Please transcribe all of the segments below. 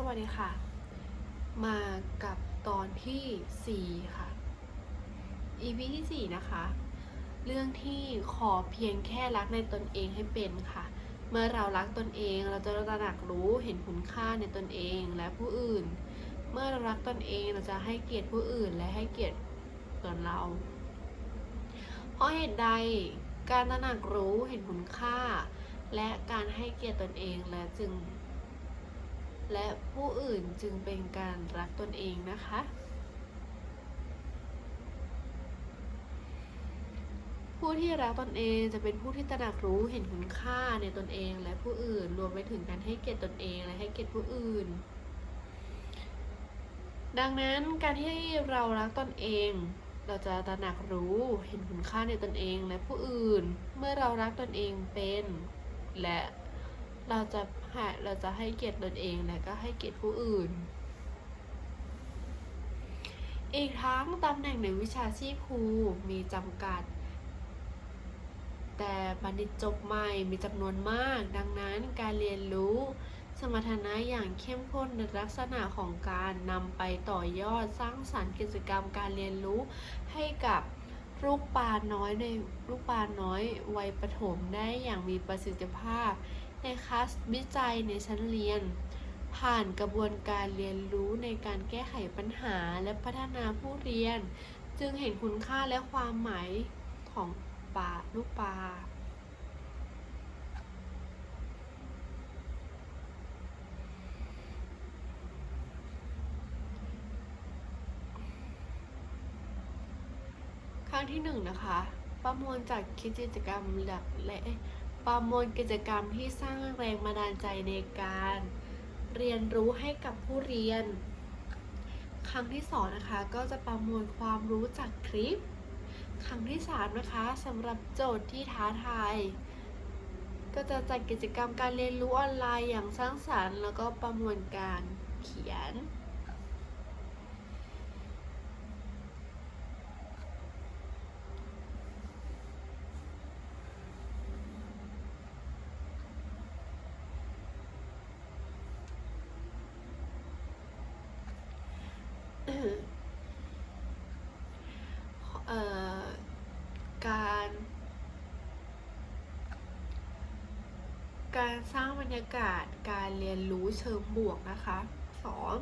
สวัสดีค่ะ มากับตอนที่ 4 ค่ะ EP ที่ 4 นะคะ เรื่องที่ขอเพียงแค่รักในตนเองให้เป็นค่ะ เมื่อเรารักตนเองเราจะตระหนักรู้เห็นคุณค่าในตนเองและผู้อื่น เมื่อเรารักตนเองเราจะให้เกียรติผู้อื่นและให้เกียรติตนเรา เพราะเหตุใดการตระหนักรู้เห็นคุณค่า และการให้เกียรติตนเองและจึง และผู้อื่นจึงเป็นการรักตนเองนะคะ ผู้ที่รักตนเองจะเป็นผู้ที่ตระหนักรู้เห็นคุณค่าในตนเอง และผู้อื่นรวมไปถึงการให้เกียรติตนเองและให้เกียรติผู้อื่น ดังนั้นการที่เรารักตนเองเราจะตระหนักรู้เห็นคุณค่าในตนเองและผู้อื่น เมื่อเรารักตนเองเป็น และ เราจะให้เราจะให้เกียรติตนเองและก็ให้เกียรติผู้อื่น อีกทั้งตำแหน่งในวิชาชีพครูมีจำกัด แต่บัณฑิตจบใหม่มีจำนวนมาก ดังนั้นการเรียนรู้สมรรถนะอย่างเข้มข้นในลักษณะของการนำไปต่อยอดสร้างสรรค์กิจกรรมการเรียนรู้ให้กับลูกปลาน้อยในลูกปลาน้อยวัยประถมได้อย่างมีประสิทธิภาพ ในคลาสวิจัยในชั้นเรียน ผ่านกระบวนการเรียนรู้ในการแก้ไขปัญหาและพัฒนาผู้เรียน จึงเห็นคุณค่าและความหมายของปลาลูกปลาครั้งที่หนึ่งนะคะ ประมวลจากกิจกรรมหลักและ ประมวลกิจกรรมที่สร้างแรงบันดาลใจในการ เรียนรู้ให้กับผู้เรียน ครั้งที่สองนะคะก็จะประมวลความรู้จากคลิป ครั้งที่สามนะคะสำหรับโจทย์ที่ท้าทาย ก็จะจัดกิจกรรมการเรียนรู้ออนไลน์อย่างสร้างสรรค์ แล้วก็ประมวลการเขียน การ การสร้างบรรยากาศการเรียนรู้เชิงบวกนะคะสอง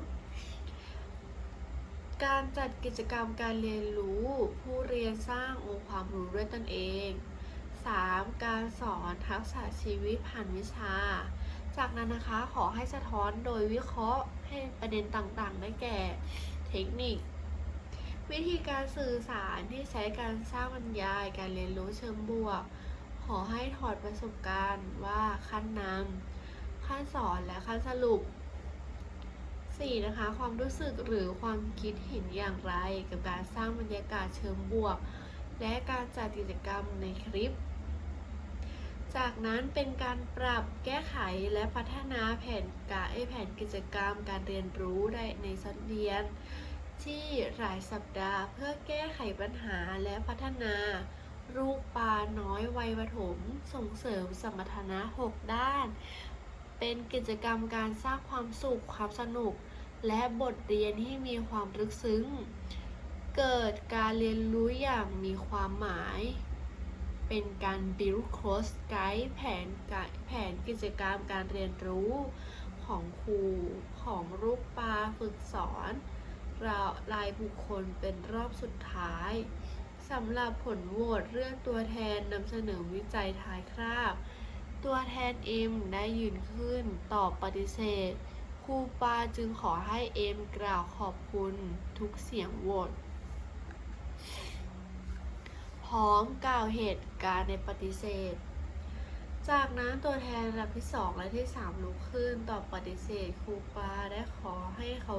การจัดกิจกรรมการเรียนรู้ผู้เรียนสร้างองค์ความรู้ด้วยตนเอง 3. การสอนทักษะชีวิตผ่านวิชา จากนั้นนะคะขอให้สะท้อนโดยวิเคราะห์ให้ประเด็นต่างๆ ได้แก่ ทคนิค วิธีการสื่อสารที่ใช้การสร้างบรรยาย การเรียนรู้เชิงบวก ขอให้ถอดประสบการณ์ว่าขั้นนำขั้นสอนและขั้นสรุป 4. นะคะ ความรู้สึกหรือความคิดเห็นอย่างไร กับการสร้างบรรยากาศเชิงบวก และการจัดกิจกรรมในคลิป จากนั้นเป็นการปรับแก้ไขและพัฒนาแผนการแผนกิจกรรม การเรียนรู้ได้ในชั้นเรียน ที่หลายสัปดาห์เพื่อแก้ไขปัญหาและพัฒนา ลูกปลาน้อยวัยประถมส่งเสริมสมรรถนะ 6 ด้าน เป็นกิจกรรมการสร้างความสุขความสนุก และบทเรียนที่มีความลึกซึ้ง เกิดการเรียนรู้อย่างมีความหมาย เป็นการ build course guide แผนแผนกิจกรรมการเรียนรู้ของครูของลูกปลาฝึกสอน รารายบุคคลเป็นรอบสุดท้ายสำหรับผลโหวตเรื่องตัวแทนนำเสนอวิจัยท้ายคราบ ตัวแทนเอ็มได้ยืนขึ้นตอบปฏิเสธครูปาจึงขอให้เอ็มกล่าวขอบคุณทุกเสียงโหวตพร้อมกล่าวเหตุการณ์ในปฏิเสธ จากนั้นตัวแทนระดับที่สองและที่สามลุกขึ้นตอบปฏิเสธครูปาได้ขอให้เขา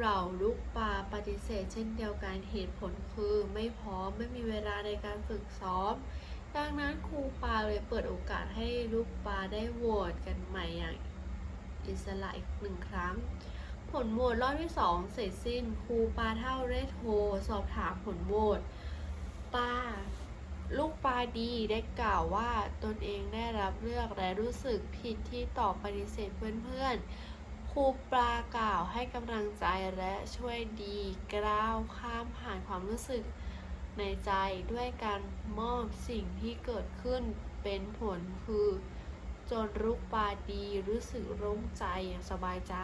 เราลูกปลาปฏิเสธเช่นเดียวกันเหตุผลคือไม่พร้อมไม่มีเวลาในการฝึกซ้อม ดังนั้นครูปาเลยเปิดโอกาสให้ลูกปลาได้โหวตกันใหม่อย่างอิสระอีกหนึ่งครั้ง ผลโหวตรอบที่สองเสร็จสิ้นครูปาเท่าได้โทรสอบถามผลโหวตปาลูกปลาดีได้กล่าวว่าตนเองได้รับเลือกและรู้สึกผิดที่ตอบปฏิเสธเพื่อนๆ รูปลากล่าวให้กำลังใจและช่วยดีก้าวข้ามผ่านความรู้สึกในใจด้วยการมอบสิ่งที่เกิดขึ้นเป็นผลคือ จนลูกปลาดีรู้สึกโล่งใจอย่างสบายใจ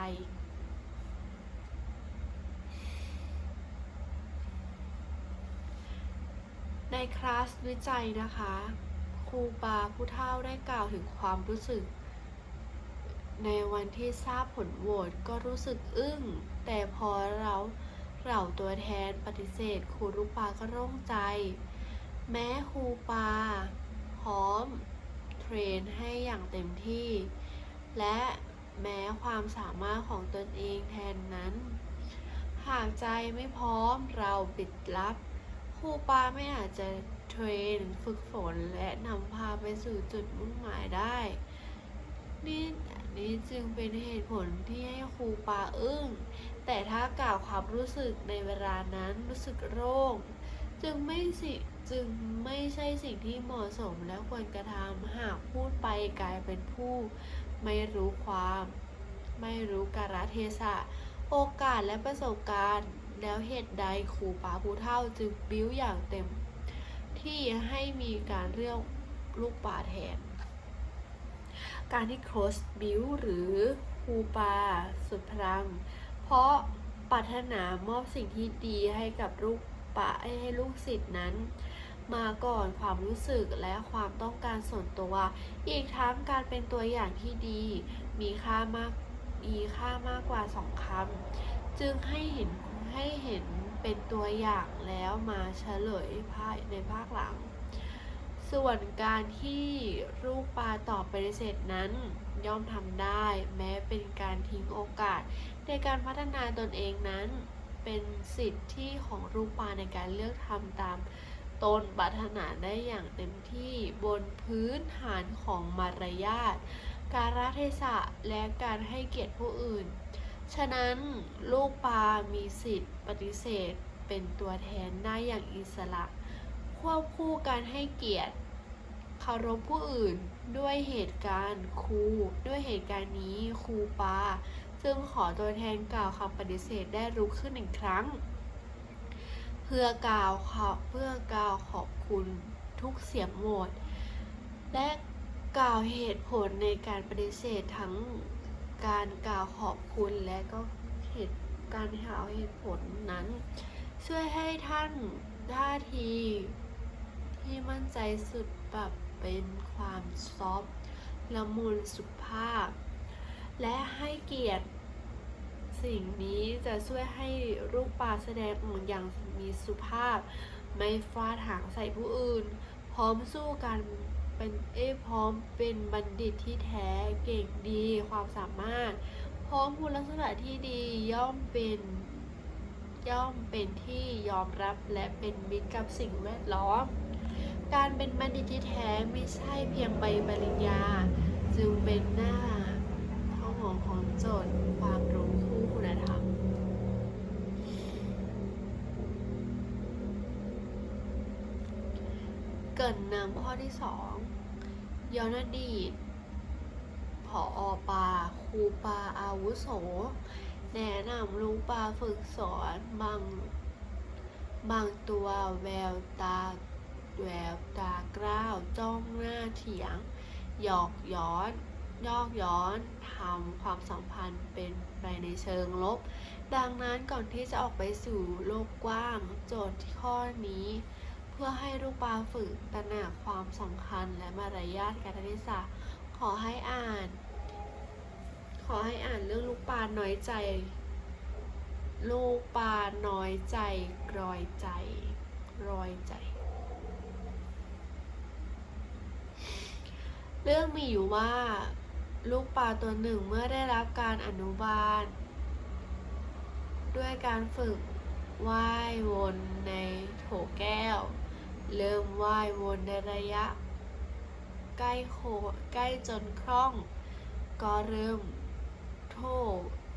ในคลาสวิจัยนะคะ ครูปาผู้เฒ่าได้กล่าวถึงความรู้สึก ในวันที่ทราบผลโหวตก็รู้สึกอึ้ง แต่พอเราเหล่าตัวแทนปฏิเสธครูลูกปาก็โล่งใจ แม้ครูปาพร้อม เทรนให้อย่างเต็มที่ และแม้ความสามารถของตนเองแทนนั้น หากใจไม่พร้อมเราปิดลับครูปาไม่อาจจะเทรน ฝึกฝนและนำพาไปสู่จุดมุ่งหมายได้ นี่นี่จึงเป็นเหตุผลที่ให้ครูปาอึ้ง แต่ถ้ากล่าวความรู้สึกในเวลานั้นรู้สึกโล่งจึงไม่สิจึงไม่ใช่สิ่งที่เหมาะสมและควรกระทำหากพูดไปกลายเป็นผู้ ไม่รู้ความ ไม่รู้กาลเทศะ โอกาสและประสบการณ์ แล้วเหตุใดครูปาผู้เท่าจึงบิ้วอย่างเต็ม ที่ให้มีการเรียกลูกป่าแทน การที่โคสบิวหรือครูปาสุดพลัง เพราะปรารถนามอบสิ่งที่ดีให้กับลูกปะให้ลูกศิษย์นั้น มาก่อนความรู้สึกและความต้องการส่วนตัว อีกทั้งการเป็นตัวอย่างที่ดี มีค่ามากมีค่ามากกว่าสองคำจึงให้เห็นให้เห็นเป็นตัวอย่างแล้วมาเฉลยภายในภาคหลัง ส่วนการที่ลูกปลาตอบปฏิเสธนั้น ย่อมทำได้ แม้เป็นการทิ้งโอกาส ในการพัฒนาตนเองนั้น เป็นสิทธิของลูกปลาในการเลือกทำตามตนปรารถนาได้อย่างเต็มที่บนพื้นฐานของมารยาทการรัเทศะและการให้เกียรติผู้อื่น ฉะนั้นลูกปลามีสิทธิ์ปฏิเสธเป็นตัวแทนได้อย่างอิสระ ควบคู่การให้เกียรติ เคารพผู้อื่นด้วยเหตุการณ์ครู ด้วยเหตุการณ์นี้ครูปาจึงขอตัวแทนกล่าวคำปฏิเสธได้รู้ขึ้นอีกครั้ง เพื่อกล่าวขอเพื่อกล่าวขอบคุณทุกเสียงโหวตและกล่าวเหตุผลในการปฏิเสธทั้งการกล่าวขอบคุณและก็เหตุการกล่าเหตุผลนั้น ช่วยให้ท่านท่าทีที่มั่นใจสุดปรับ เป็นความซอฟต์ละมุนสุภาพ และให้เกียรติสิ่งนี้จะช่วยให้ลูกปลาแสดงออกอย่างมีสุภาพ ไม่ฟาดหางใส่ผู้อื่น พร้อมสู้กันเป็นเอพร้อมเป็นบัณฑิตที่แท้เก่งดีความสามารถ พร้อมคุณลักษณะที่ดีย่อมเป็นย่อมเป็นที่ยอมรับและเป็นมิตรกับสิ่งแวดล้อม การเป็นบัณฑิตที่แท้ไม่ใช่เพียงใบปริญญา จึงเป็นหน้าท้องของของโจทย์ความรู้คู่คุณธรรมเกินนำข้อที่สองย้อนอดีตผออปาครูปาอาวุโส แนะนำลูกปลาฝึกสอนบางบางตัวแววตา แววตากล้าวจ้องหน้าเถียง หยอกย้อนยอกย้อนทำความสัมพันธ์เป็นไปในเชิงลบ ดังนั้นก่อนที่จะออกไปสู่โลกกว้าง โจทย์ข้อนี้ เพื่อให้ลูกปลาฝึกตระหนักความสำคัญและมารยาทการศึกษาขอให้อ่าน ขอให้อ่านเรื่องลูกปลาน้อยใจ ลูกปลาน้อยใจกรอยใจรอยใจ เรื่องมีอยู่ว่า ลูกปลาตัวหนึ่งเมื่อได้รับการอนุบาล ด้วยการฝึกว่ายวนในโถแก้ว เริ่มว่ายวนในระยะ ใกล้โคใกล้จนคล่อง ก็เริ่มโถ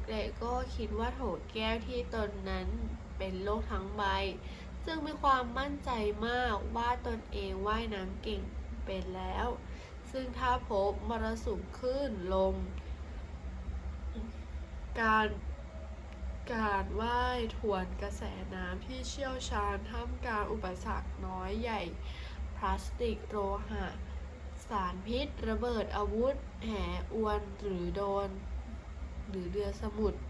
และก็คิดว่าโถแก้วที่ตนนั้นเป็นโลกทั้งใบจึงมีความมั่นใจมากว่าตนเองว่ายน้ำเก่งเป็นแล้ว ซึ่งถ้าพบมรสุมคลื่นลม การการว่ายทวนกระแสน้ำที่เชี่ยวชาญท่ามกลางอุปสรรคน้อยใหญ่ พลาสติกโลหะ สารพิษ ระเบิดอาวุธ แห่อวนหรือโดน หรือเรือสมุทร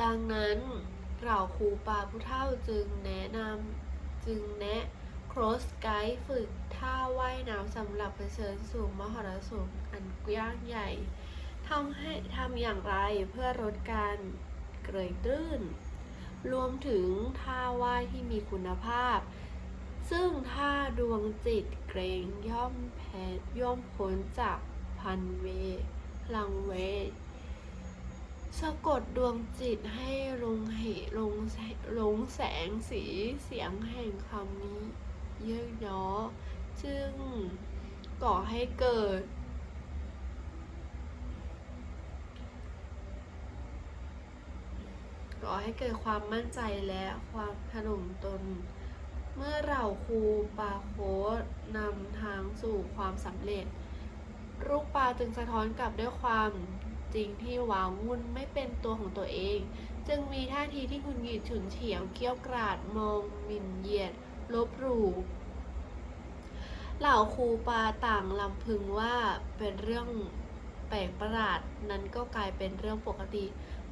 ดังนั้นเราครูปาผู้เฒ่าจึงแนะนำจึงแนะ โครสไกด์ฝึกท่าว่ายน้ำสำหรับเผชิญสู่มหรสพอันกว้างใหญ่ทำให้ทำอย่างไรเพื่อลดการเกยตื้น รวมถึงท่าว่ายที่มีคุณภาพ ซึ่งถ้าดวงจิตเกรงย่อมแพ้ย่อมพ้นจากพันเวลังเวสะกดดวงจิตให้ลงเหลงลงแสงสีเสียงแห่งคำนี้ เยอะย้อจึงก่อให้เกิด ก่อให้เกิดความมั่นใจและความถล่มตน เมื่อเราครูปาโค้ดนำทางสู่ความสำเร็จ ลูกปลาจึงสะท้อนกลับด้วยความจริงที่วาวุ่นไม่เป็นตัวของตัวเอง จึงมีท่าทีที่หงุดหงิดฉุนเฉียวเกี้ยวกราดมองหมิ่นเหยียด ลบหลู่เหล่าครูปลาต่างลำพึงว่าเป็นเรื่องแปลกประหลาดนั้นก็กลายเป็นเรื่องปกติ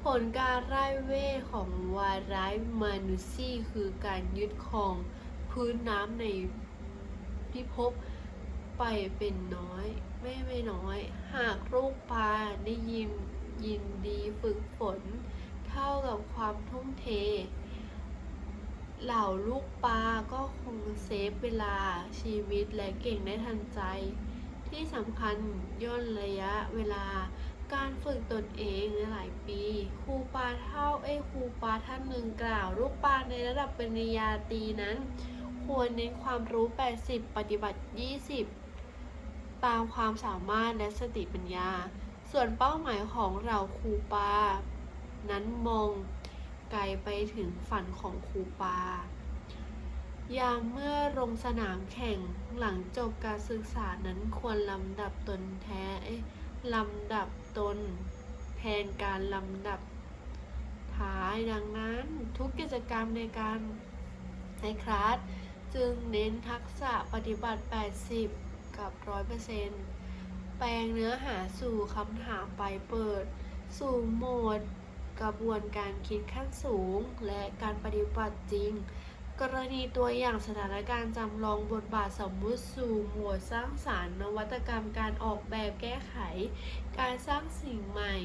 ผลการไล่เว่ของวายร้ายมานุซี่คือการยึดครองพื้นน้ำในพิภพไปเป็นน้อย ไม่ไม่น้อย หากลูกปลาได้ยินยินดีฝึกฝน เท่ากับความทุ่มเท เหล่าลูกปลาก็คงเซฟเวลาชีวิตและเก่งได้ทันใจ ที่สำคัญย่นระยะเวลาการฝึกตนเองในหลายปี ครูปลาเท่าเอ้ครูปลาท่านหนึ่งกล่าว ลูกปลาในระดับปริญญาตรีนั้น ควรเน้นความรู้ 80 ปฏิบัติ 20 ตามความสามารถและสติปัญญา ส่วนเป้าหมายของเราครูปานั้นมอง ไกลไปถึงฝันของครูปา ยามเมื่อลงสนามแข่งหลังจบการศึกษานั้นควรลำดับตนแท้ลำดับตน แทนการลำดับท้ายดังนั้นทุกกิจกรรมในการในคลาสจึงเน้นทักษะปฏิบัติ 80 กับ 100%แปลงเนื้อหาสู่คำถามไปเปิด สู่โหมด กระบวนการคิดขั้นสูง และการปฏิบัติจริง กรณีตัวอย่างสถานการณ์จำลองบทบาทสมมุติสู่หมวดสร้างสารรค์นวัตกรรมการออกแบบแก้ไข การสร้างสิ่งใหม่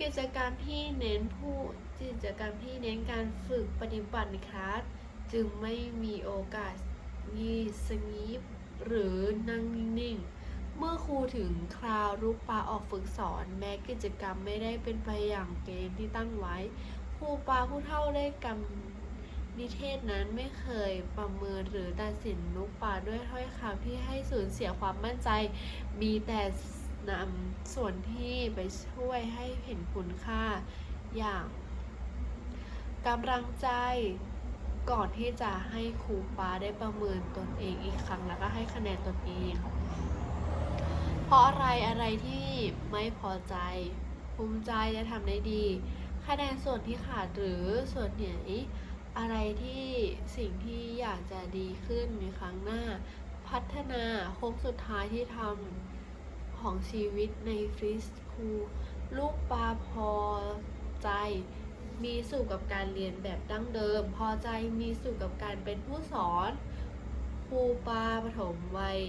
กิจกรรมที่เน้นผู้กิจกรรมที่เน้นการฝึกปฏิบัติคลาสจึงไม่มีโอกาสงีสงีบหรือนั่งนิ่งๆ เมื่อครูถึงคราวลูกปลาออกฝึกสอน แม้กิจกรรมไม่ได้เป็นไปอย่างเกณฑ์ที่ตั้งไว้ ครูปลาผู้เท่าได้กำนิเทศนั้นไม่เคยประเมินหรือตัดสินลูกปลาด้วยถ้อยคำที่ให้สูญเสียความมั่นใจ มีแต่นำส่วนที่ไปช่วยให้เห็นคุณค่าอย่างกำลังใจก่อนที่จะให้ครูปาได้ประเมินตนเองอีกครั้งแล้วก็ให้คะแนนตนเอง เพราะอะไรอะไรที่ไม่พอใจ ภูมิใจจะทำได้ดี คะแนนส่วนที่ขาดหรือส่วนไหนอะไรที่สิ่งที่อยากจะดีขึ้นในครั้งหน้า พัฒนาโค้งสุดท้ายที่ทำของชีวิตในฟรีสคูลลูกปลาพอใจมีสุขกับการเรียนแบบดั้งเดิม พอใจมีสุขกับการเป็นผู้สอนครูปาปฐมวัย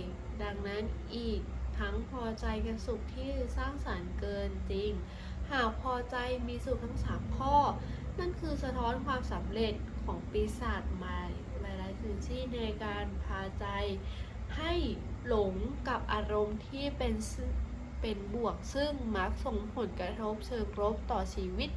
ดังนั้นอีก ทั้งพอใจกับสุขที่สร้างสรรค์เกินจริง หากพอใจมีสุขทั้งสามข้อ นั่นคือสะท้อนความสำเร็จของปีศาจใหม่หลายๆพื้นที่ในการพาใจ ให้หลงกับอารมณ์ที่เป็นเป็นบวกซึ่งมักส่งผลกระทบเชิงลบต่อชีวิต